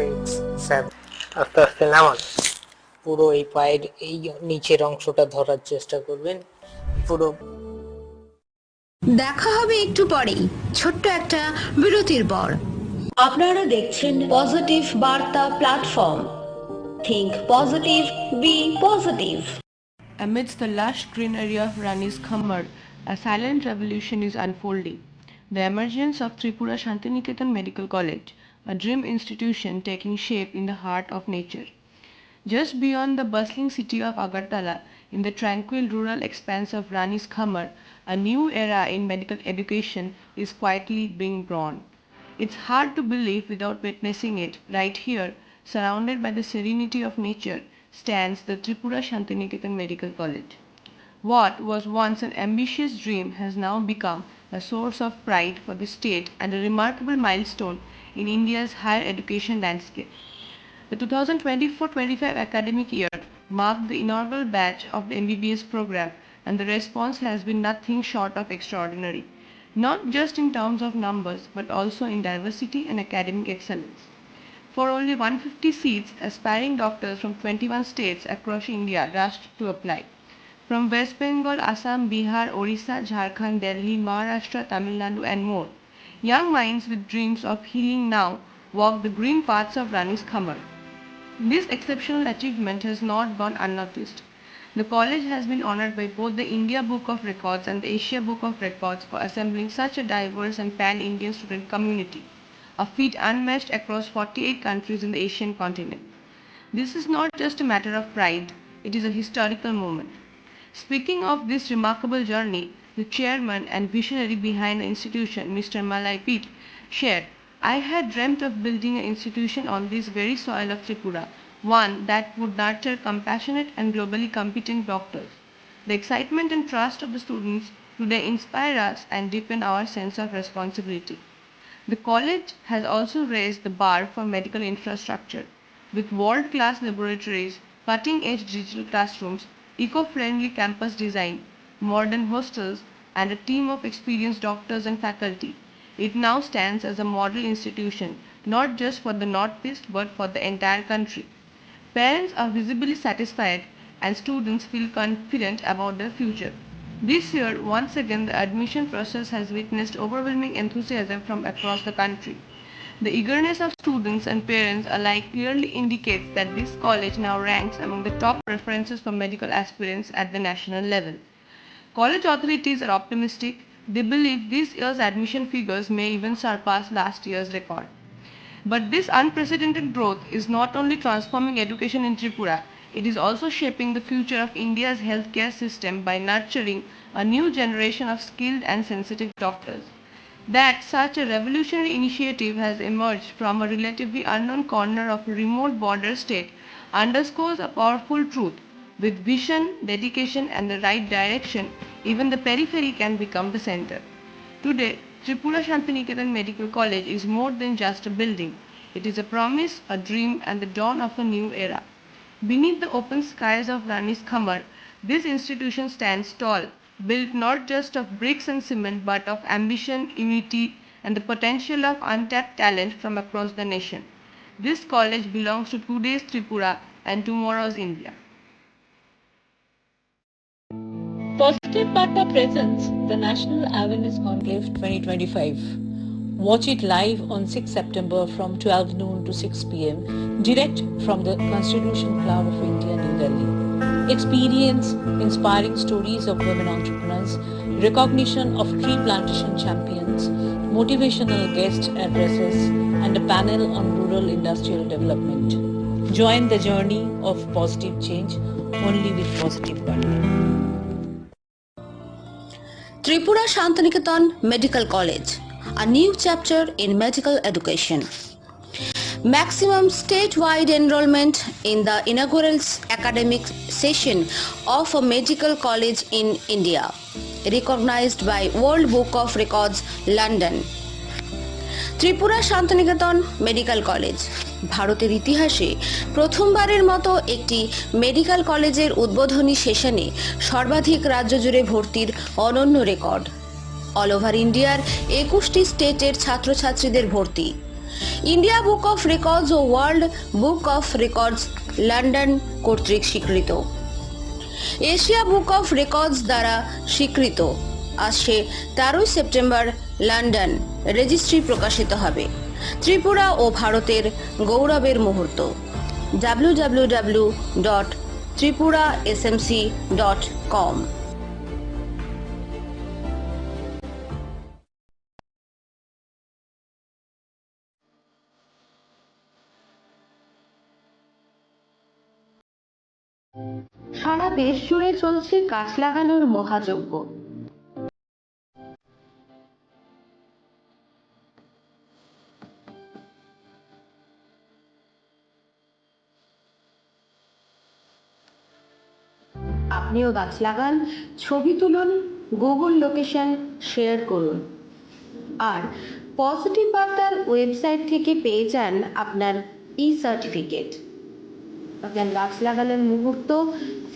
Six seven আস্তে আস্তে নামান পুরো এই পায়ের এই নিচের অংশটা ধরার চেষ্টা করবেন পুরো দেখা হবে একটু পরেই ছোট্ট একটা বিরতির পর আপনারা দেখছেন positive Barta platform think positive be positive Amidst the lush greenery of Rani's Khammar, a silent revolution is unfolding. The emergence of Tripura Shantiniketan Medical College, a dream institution taking shape in the heart of nature. Just beyond the bustling city of Agartala, in the tranquil rural expanse of Rani's Khammar, a new era in medical education is quietly being born. It's hard to believe without witnessing it right here, surrounded by the serenity of nature, stands the Tripura Shantiniketan Medical College. What was once an ambitious dream has now become a source of pride for the state and a remarkable milestone in India's higher education landscape. The 2024-25 academic year marked the inaugural batch of the MBBS program and the response has been nothing short of extraordinary, not just in terms of numbers but also in diversity and academic excellence. For only 150 seats, aspiring doctors from 21 states across India rushed to apply. From West Bengal, Assam, Bihar, Orissa, Jharkhand, Delhi, Maharashtra, Tamil Nadu, and more, young minds with dreams of healing now walk the green paths of Rani's Khammar. This exceptional achievement has not gone unnoticed. The college has been honored by both the India Book of Records and the Asia Book of Records for assembling such a diverse and pan-Indian student community, a feat unmatched across 48 countries in the Asian continent. This is not just a matter of pride, it is a historical moment. Speaking of this remarkable journey, the chairman and visionary behind the institution, Mr. Malai Pete, shared, I had dreamt of building an institution on this very soil of Tripura, one that would nurture compassionate and globally competent doctors. The excitement and trust of the students today inspire us and deepen our sense of responsibility. The college has also raised the bar for medical infrastructure with world class laboratories, cutting edge digital classrooms, eco friendly campus design, modern hostels, and a team of experienced doctors and faculty. It now stands as a model institution not just for the Northeast but for the entire country. Parents are visibly satisfied and students feel confident about their future. This year, once again, the admission process has witnessed overwhelming enthusiasm from across the country. The eagerness of students and parents alike clearly indicates that this college now ranks among the top preferences for medical aspirants at the national level. College authorities are optimistic. They believe this year's admission figures may even surpass last year's record. But this unprecedented growth is not only transforming education in Tripura, it is also shaping the future of India's healthcare system by nurturing a new generation of skilled and sensitive doctors. That such a revolutionary initiative has emerged from a relatively unknown corner of a remote border state underscores a powerful truth. With vision, dedication, and the right direction, even the periphery can become the center. Today, Tripura Shantiniketan Medical College is more than just a building. It is a promise, a dream, and the dawn of a new era. Beneath the open skies of Rani's Khammar, this institution stands tall, built not just of bricks and cement but of ambition, unity, and the potential of untapped talent from across the nation. This college belongs to today's Tripura and tomorrow's India. Positive Bata presents the National Awareness Conclave 2025. Watch it live on 6 September from 12 noon to 6 pm, direct from the Constitution Club of India, New Delhi. Experience inspiring stories of women entrepreneurs, recognition of tree plantation champions, motivational guest addresses, and a panel on rural industrial development. Join the journey of positive change only with Positive Bata. Tripura Shantiniketan medical college a new chapter in medical education maximum statewide enrollment in the inaugural academic session of a medical college in india recognized by world book of records london Tripura Santiniketan medical college. ভারতের ইতিহাসে প্রথমবারের মতো একটি medical কলেজের উদ্বোধনী সেশনে সর্বাধিক রাজ্য জুড়ে ভর্তির অনন্য রেকর্ড। অল ওভার ইন্ডিয়ার একুশটি স্টেটের ছাত্রছাত্রীদের ভর্তি। India book of records O world book of records London কর্তৃক স্বীকৃত। এশিয়া বুক অফ রেকর্ডস দ্বারা স্বীকৃত। আসছে তেরোই সেপ্টেম্বর লন্ডন রেজিস্ট্রি প্রকাশিত হবে। ত্রিপুরা ও ভারতের গৌরবের মুহূর্ত। W W W dot Tripura SMC dot com সারা দেশ জুড়ে চলছে গাছ লাগানোর মহাযজ্ঞ। আপনিও গাছ লাগান, ছবি তুলুন গুগল লোকেশন শেয়ার করুন। আর পজিটিভ বার্তার ওয়েবসাইট থেকে পেয়ে যান আপনার ই সার্টিফিকেট আপনার গাছ লাগানোর মুহূর্ত